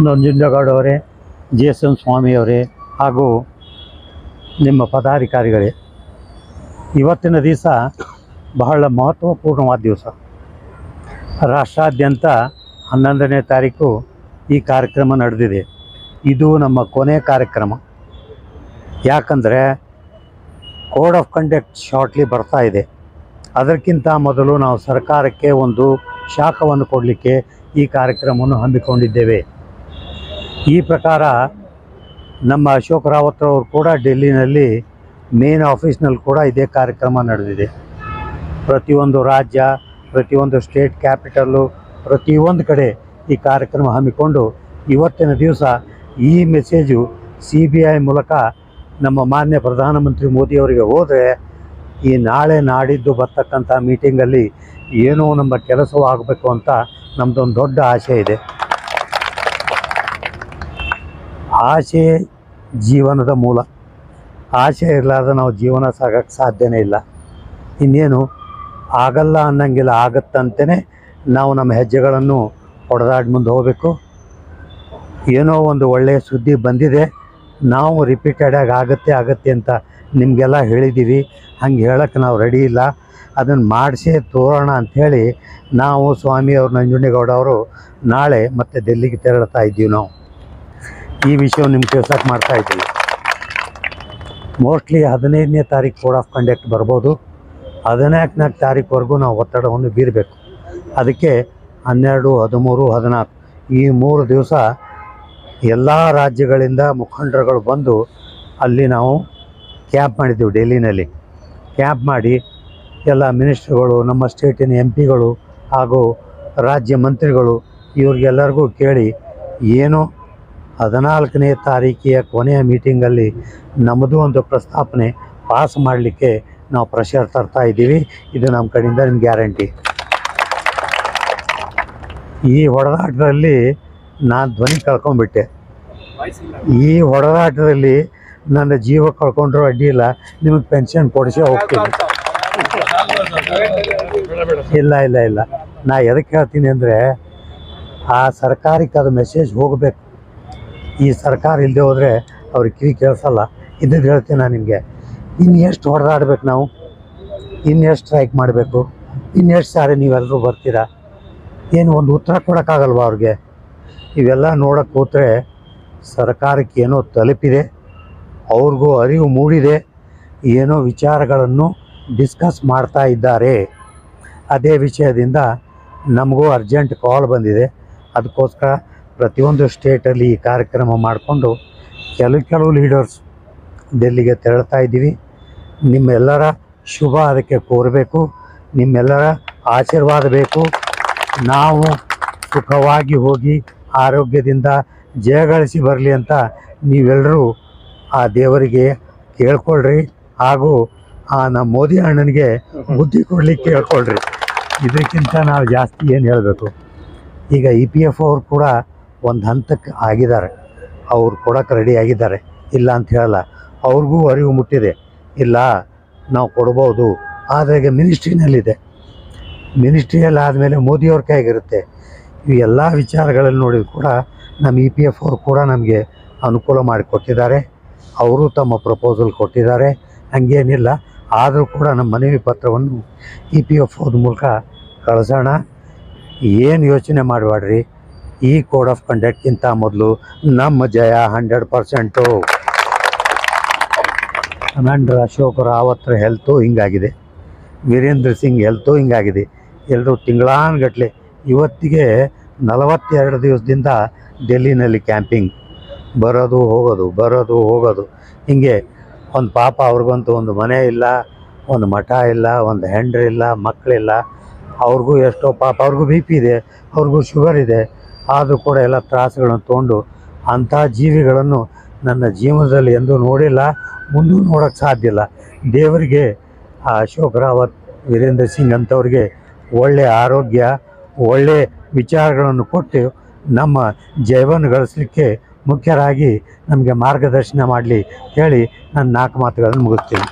ನಂಜುಂಡಗೌಡ ಅವರೇ G S M ಸ್ವಾಮಿಯವರೇ ಹಾಗೂ ನಿಮ್ಮ ಪದಾಧಿಕಾರಿಗಳೇ, ಇವತ್ತಿನ ದಿವಸ ಬಹಳ ಮಹತ್ವಪೂರ್ಣವಾದ ದಿವಸ. ರಾಷ್ಟ್ರಾದ್ಯಂತ ಹನ್ನೊಂದನೇ ತಾರೀಕು ಈ ಕಾರ್ಯಕ್ರಮ ನಡೆದಿದೆ. ಇದು ನಮ್ಮ ಕೊನೆ ಕಾರ್ಯಕ್ರಮ. ಯಾಕಂದರೆ ಕೋಡ್ ಆಫ್ ಕಂಡಕ್ಟ್ ಶಾರ್ಟ್ಲಿ ಬರ್ತಾ ಇದೆ. ಅದಕ್ಕಿಂತ ಮೊದಲು ನಾವು ಸರ್ಕಾರಕ್ಕೆ ಒಂದು ಶಾಖವನ್ನು ಕೊಡಲಿಕ್ಕೆ ಈ ಕಾರ್ಯಕ್ರಮವನ್ನು ಹಮ್ಮಿಕೊಂಡಿದ್ದೇವೆ. ಈ ಪ್ರಕಾರ ನಮ್ಮ ಅಶೋಕ್ ರಾವತ್ ಅವರು ಕೂಡ ಡೆಲ್ಲಿನಲ್ಲಿ ಮೇನ್ ಆಫೀಸ್ನಲ್ಲಿ ಕೂಡ ಇದೇ ಕಾರ್ಯಕ್ರಮ ನಡೆದಿದೆ. ಪ್ರತಿಯೊಂದು ರಾಜ್ಯ, ಪ್ರತಿಯೊಂದು ಸ್ಟೇಟ್ ಕ್ಯಾಪಿಟಲ್ಲು ಪ್ರತಿಯೊಂದು ಕಡೆ ಈ ಕಾರ್ಯಕ್ರಮ ಹಮ್ಮಿಕೊಂಡು ಇವತ್ತಿನ ದಿವಸ ಈ ಮೆಸೇಜು ಸಿ ಮೂಲಕ ನಮ್ಮ ಮಾನ್ಯ ಪ್ರಧಾನಮಂತ್ರಿ ಮೋದಿಯವರಿಗೆ ಹೋದರೆ ಈ ನಾಳೆ ನಾಡಿದ್ದು ಬರ್ತಕ್ಕಂಥ ಮೀಟಿಂಗಲ್ಲಿ ಏನೋ ನಮ್ಮ ಕೆಲಸವೂ ಆಗಬೇಕು ಅಂತ ನಮ್ಮದೊಂದು ದೊಡ್ಡ ಆಸೆ ಇದೆ. ಆಸೆ ಜೀವನದ ಮೂಲ. ಆಸೆ ಇರಲಾರ್ದ ನಾವು ಜೀವನ ಸಾಗಕ್ಕೆ ಸಾಧ್ಯನೇ ಇಲ್ಲ. ಇನ್ನೇನು? ಆಗಲ್ಲ ಅನ್ನಂಗಿಲ್ಲ ಆಗತ್ತಂತಲೇ ನಾವು ನಮ್ಮ ಹೆಜ್ಜೆಗಳನ್ನು ಹೊಡೆದಾಡಿ ಮುಂದೆ ಹೋಗಬೇಕು. ಏನೋ ಒಂದು ಒಳ್ಳೆಯ ಸುದ್ದಿ ಬಂದಿದೆ. ನಾವು ರಿಪೀಟೆಡ್ ಆಗಿ ಆಗುತ್ತೆ ಆಗುತ್ತೆ ಅಂತ ನಿಮಗೆಲ್ಲ ಹೇಳಿದ್ದೀವಿ ಹಂಗೆ ಹೇಳೋಕ್ಕೆ ನಾವು ರೆಡಿ ಇಲ್ಲ. ಅದನ್ನು ಮಾಡಿಸೇ ತೋರೋಣ ಅಂಥೇಳಿ ನಾವು ಸ್ವಾಮಿಯವರು ನಂಜುಂಡೇಗೌಡ ಅವರು ನಾಳೆ ಮತ್ತೆ ದೆಲ್ಲಿಗೆ ತೆರಳ್ತಾ ಇದ್ದೀವಿ ನಾವು. ಈ ವಿಷಯವನ್ನು ನಿಮ್ಗೆ ತಿಳ್ಸೋಕೆ ಮಾಡ್ತಾ ಇದ್ದೀವಿ. ಮೋಸ್ಟ್ಲಿ ಹದಿನೈದನೇ ತಾರೀಕು ಕೋಡ್ ಆಫ್ ಕಂಡಕ್ಟ್ ಬರ್ಬೋದು. ಹದಿನಾಲ್ಕನೇ ತಾರೀಕುವರೆಗೂ ನಾವು ಒತ್ತಡವನ್ನು ಬೀರಬೇಕು. ಅದಕ್ಕೆ ಹನ್ನೆರಡು, ಹದಿಮೂರು, ಹದಿನಾಲ್ಕು ಈ ಮೂರು ದಿವಸ ಎಲ್ಲ ರಾಜ್ಯಗಳಿಂದ ಮುಖಂಡರುಗಳು ಬಂದು ಅಲ್ಲಿ ನಾವು ಕ್ಯಾಂಪ್ ಮಾಡಿದ್ದೀವಿ ಡೆಲ್ಲಿನಲ್ಲಿ. ಕ್ಯಾಂಪ್ ಮಾಡಿ ಎಲ್ಲ ಮಿನಿಸ್ಟ್ರುಗಳು, ನಮ್ಮ ಸ್ಟೇಟಿನ ಎಂ ಪಿಗಳು ಹಾಗೂ ರಾಜ್ಯ ಮಂತ್ರಿಗಳು ಇವ್ರಿಗೆಲ್ಲರಿಗೂ ಕೇಳಿ ಏನು ಹದಿನಾಲ್ಕನೇ ತಾರೀಕಿಯ ಕೊನೆಯ ಮೀಟಿಂಗಲ್ಲಿ ನಮ್ಮದು ಒಂದು ಪ್ರಸ್ತಾಪನೆ ಪಾಸ್ ಮಾಡಲಿಕ್ಕೆ ನಾವು ಪ್ರೆಷರ್ ತರ್ತಾ ಇದ್ದೀವಿ. ಇದು ನಮ್ಮ ಕಡೆಯಿಂದ ನಿಮ್ಗೆ ಗ್ಯಾರಂಟಿ. ಈ ಹೊಡೆದಾಟದಲ್ಲಿ ನಾನು ಧ್ವನಿ ಕಳ್ಕೊಂಡ್ಬಿಟ್ಟೆ ಈ ಹೊಡೆದಾಟದಲ್ಲಿ ನನ್ನ ಜೀವ ಕಳ್ಕೊಂಡ್ರೂ ಅಡ್ಡಿ ಇಲ್ಲ. ನಿಮಗೆ ಪೆನ್ಷನ್ ಕೊಡಿಸೇ ಹೋಗ್ತೀನಿ. ಇಲ್ಲ ಇಲ್ಲ ಇಲ್ಲ. ನಾ ಎದಕ್ಕೆ ಹೇಳ್ತೀನಿ ಅಂದರೆ ಆ ಸರ್ಕಾರಕ್ಕೆ ಅದು ಮೆಸೇಜ್ ಹೋಗಬೇಕು. ಈ ಸರ್ಕಾರ ಇಲ್ಲದೆ ಹೋದರೆ ಅವ್ರಿಗೆ ಕಿವಿ ಕೇಳಿಸಲ್ಲ. ಇದ್ದಿದ್ದು ಹೇಳ್ತೀನಿ ನಾನು ನಿಮಗೆ. ಇನ್ನು ಎಷ್ಟು ಹೊಡೆದಾಡ್ಬೇಕು ನಾವು? ಇನ್ನೆಷ್ಟು ಸ್ಟ್ರೈಕ್ ಮಾಡಬೇಕು? ಇನ್ನೆಷ್ಟು ಸಾರಿ ನೀವೆಲ್ಲರೂ ಬರ್ತೀರಾ? ಏನು ಒಂದು ಉತ್ತರ ಕೊಡೋಕ್ಕಾಗಲ್ವಾ ಅವ್ರಿಗೆ? ಇವೆಲ್ಲ ನೋಡೋಕ್ಕೆ ಕೂತ್ರೆ ಸರ್ಕಾರಕ್ಕೆ ಏನೋ ತಲುಪಿದೆ. ಅವ್ರಿಗೂ ಅರಿವು ಮೂಡಿದೆ. ಏನೋ ವಿಚಾರಗಳನ್ನು ಡಿಸ್ಕಸ್ ಮಾಡ್ತಾ ಇದ್ದಾರೆ. ಅದೇ ವಿಷಯದಿಂದ ನಮಗೂ ಅರ್ಜೆಂಟ್ ಕಾಲ್ ಬಂದಿದೆ. ಅದಕ್ಕೋಸ್ಕರ ಪ್ರತಿಯೊಂದು ಸ್ಟೇಟಲ್ಲಿ ಈ ಕಾರ್ಯಕ್ರಮ ಮಾಡಿಕೊಂಡು ಕೆಲವು ಕೆಲವು ಲೀಡರ್ಸ್ ಡೆಲ್ಲಿಗೆ ತೆರಳ್ತಾ ಇದ್ದೀವಿ. ನಿಮ್ಮೆಲ್ಲರ ಶುಭ ಅದಕ್ಕೆ ಕೋರಬೇಕು. ನಿಮ್ಮೆಲ್ಲರ ಆಶೀರ್ವಾದ ಬೇಕು. ನಾವು ಸುಖವಾಗಿ ಹೋಗಿ ಆರೋಗ್ಯದಿಂದ ಜಯಗಳಿಸಿ ಬರಲಿ ಅಂತ ನೀವೆಲ್ಲರೂ ಆ ದೇವರಿಗೆ ಕೇಳ್ಕೊಳ್ರಿ. ಹಾಗೂ ಆ ನಮ್ಮ ಮೋದಿ ಅಣ್ಣನಿಗೆ ಬುದ್ಧಿ ಕೊಡಲಿಕ್ಕೆ ಕೇಳ್ಕೊಳ್ರಿ. ಇದಕ್ಕಿಂತ ನಾವು ಜಾಸ್ತಿ ಏನು ಹೇಳಬೇಕು. ಈಗ ಇ ಪಿ ಎಫ್ ಅವ್ರು ಕೂಡ ಒಂದು ಹಂತಕ್ಕೆ ಆಗಿದ್ದಾರೆ. ಅವ್ರು ಕೊಡೋಕೆ ರೆಡಿ ಆಗಿದ್ದಾರೆ. ಇಲ್ಲ ಅಂತ ಹೇಳಲ್ಲ. ಅವ್ರಿಗೂ ಅರಿವು ಮುಟ್ಟಿದೆ. ಇಲ್ಲ, ನಾವು ಕೊಡ್ಬೋದು. ಆದರೆ ಈಗ ಮಿನಿಸ್ಟ್ರಿನಲ್ಲಿದೆ ಮಿನಿಸ್ಟ್ರಿಯಲ್ಲಿ ಆದಮೇಲೆ ಮೋದಿಯವ್ರ ಕೈಗಿರುತ್ತೆ. ಈ ಎಲ್ಲ ವಿಚಾರಗಳಲ್ಲಿ ನೋಡಿದ್ರು ಕೂಡ ನಮ್ಮ ಇ ಪಿ ಎಫ್ ಅವರು ಕೂಡ ನಮಗೆ ಅನುಕೂಲ ಮಾಡಿಕೊಟ್ಟಿದ್ದಾರೆ ಅವರು ತಮ್ಮ ಪ್ರಪೋಸಲ್ ಕೊಟ್ಟಿದ್ದಾರೆ. ಹಂಗೇನಿಲ್ಲ. ಆದರೂ ಕೂಡ ನಮ್ಮ ಮನವಿ ಪತ್ರವನ್ನು ಇ ಪಿ ಎಫ್ ಮೂಲಕ ಕಳಿಸೋಣ. ಏನು ಯೋಚನೆ ಮಾಡಬೇಡ್ರಿ ಈ ಕೋಡ್ ಆಫ್ ಕಂಡಕ್ಟ್ಗಿಂತ ಮೊದಲು ನಮ್ಮ ಜಯ ಹಂಡ್ರೆಡ್ ಪರ್ಸೆಂಟು ಕಮಾಂಡರ್ ಅಶೋಕ್ ರಾವತ್ರ ಹೆಲ್ತು ಹಿಂಗಾಗಿದೆ. ವೀರೇಂದ್ರ ಸಿಂಗ್ ಹೆಲ್ತು ಹಿಂಗಾಗಿದೆ. ಎಲ್ಲರೂ ತಿಂಗಳಾನುಗಟ್ಲೆ ಇವತ್ತಿಗೆ ನಲವತ್ತೆರಡು ದಿವಸದಿಂದ ಡೆಲ್ಲಿನಲ್ಲಿ ಕ್ಯಾಂಪಿಂಗ್ ಬರೋದು ಹೋಗೋದು ಬರೋದು ಹೋಗೋದು. ಹಿಂಗೆ ಒಂದು ಪಾಪ ಅವ್ರಿಗಂತೂ ಒಂದು ಮನೆ ಇಲ್ಲ, ಒಂದು ಮಠ ಇಲ್ಲ, ಒಂದು ಹೆಂಡ್ರಿಲ್ಲ ಮಕ್ಕಳಿಲ್ಲ ಅವ್ರಿಗೂ ಎಷ್ಟೋ ಪಾಪ, ಅವ್ರಿಗೂ ಬಿ ಪಿ ಇದೆ, ಅವ್ರಿಗೂ ಶುಗರ್ ಇದೆ. ಆದರೂ ಕೂಡ ಎಲ್ಲ ತ್ರಾಸುಗಳನ್ನು ತೊಗೊಂಡು ಅಂಥ ಜೀವಿಗಳನ್ನು ನನ್ನ ಜೀವನದಲ್ಲಿ ಎಂದೂ ನೋಡಿಲ್ಲ, ಮುಂದೂ ನೋಡೋಕ್ಕೆ ಸಾಧ್ಯ ಇಲ್ಲ. ದೇವರಿಗೆ ಅಶೋಕ್ ರಾವತ್, ವೀರೇಂದ್ರ ಸಿಂಗ್ ಅಂಥವ್ರಿಗೆ ಒಳ್ಳೆಯ ಆರೋಗ್ಯ ಒಳ್ಳೆಯ ವಿಚಾರಗಳನ್ನು ಕೊಟ್ಟು ನಮ್ಮ ಜೀವನ ಗಳಿಸಲಿಕ್ಕೆ ಮುಖ್ಯರಾಗಿ ನಮಗೆ ಮಾರ್ಗದರ್ಶನ ಮಾಡಲಿ ಹೇಳಿ ನನ್ನ ನಾಲ್ಕು ಮಾತುಗಳನ್ನು ಮುಗಿಸ್ತೀನಿ.